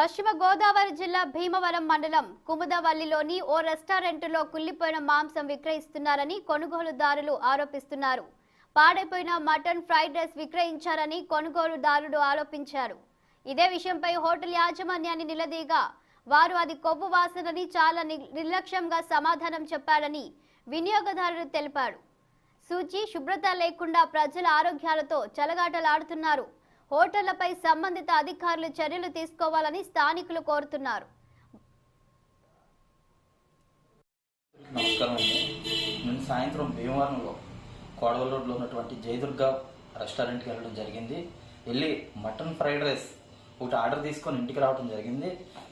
పశ్చిమ గోదావరి జిల్లా భీమవరం మండలం కుముదవల్లిలోని ఓ రెస్టారెంట్లో కుళ్ళిపోయిన మాంసం విక్రయిస్తున్నారని కొనుగోలుదారులు ఆరోపిస్తున్నారు. పాడైపోయిన మటన్ ఫ్రైడ్ రైస్ విక్రయించారని కొనుగోలుదారుడు ఆరోపించారు. ఇదే విషయంపై హోటల్ యాజమాన్యాన్ని నిలదీగా వారు అది కొవ్వు వాసనని చాలా నిర్లక్ష్యంగా సమాధానం చెప్పాడని వినియోగదారుడు తెలిపాడు సూచి శుభ్రత లేకుండా ప్రజల ఆరోగ్యాలతో చలగాటలాడుతున్నారు. హోటళ్ళపై సంబంధిత అధికారులు చర్యలు తీసుకోవాలని స్థానికులు కోరుతున్నారు. నమస్కారం అండి. నేను సాయంత్రం భీమవరంలో కోడవల రోడ్లో ఉన్నటువంటి జయదుర్గ రెస్టారెంట్కి వెళ్ళడం జరిగింది. వెళ్ళి మటన్ ఫ్రైడ్ రైస్ ఒకటి ఆర్డర్ తీసుకొని ఇంటికి రావడం జరిగింది.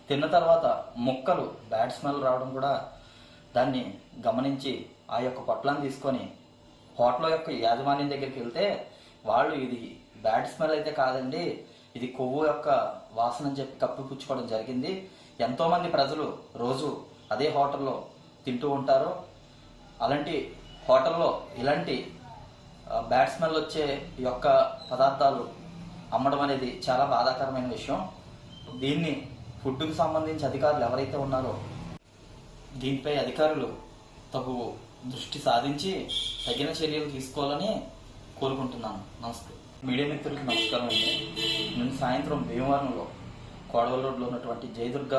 తిన్న తర్వాత ముక్కలు బ్యాడ్ స్మెల్ రావడం కూడా దాన్ని గమనించి ఆ యొక్క పొట్లాన్ని తీసుకొని హోటల్ యొక్క యాజమాన్యం దగ్గరికి వెళ్తే వాళ్ళు ఇది బ్యాడ్ స్మెల్ అయితే కాదండి. ఇది కొవ్వు యొక్క వాసన అని చెప్పి కప్పిపుచ్చుకోవడం జరిగింది. ఎంతోమంది ప్రజలు రోజు అదే హోటల్లో తింటూ ఉంటారు. అలాంటి హోటల్లో ఇలాంటి బ్యాడ్ స్మెల్ వచ్చే యొక్క పదార్థాలు అమ్మడం అనేది చాలా బాధాకరమైన విషయం. దీన్ని ఫుడ్కు సంబంధించి అధికారులు ఎవరైతే ఉన్నారో దీనిపై అధికారులు తగు దృష్టి సాధించి తగిన చర్యలు తీసుకోవాలని కోరుకుంటున్నాను. నమస్తే. మీడియా మిత్రులకు నమస్కారం అండి. నేను సాయంత్రం భీమవరంలో కోడవల రోడ్లో ఉన్నటువంటి జయదుర్గ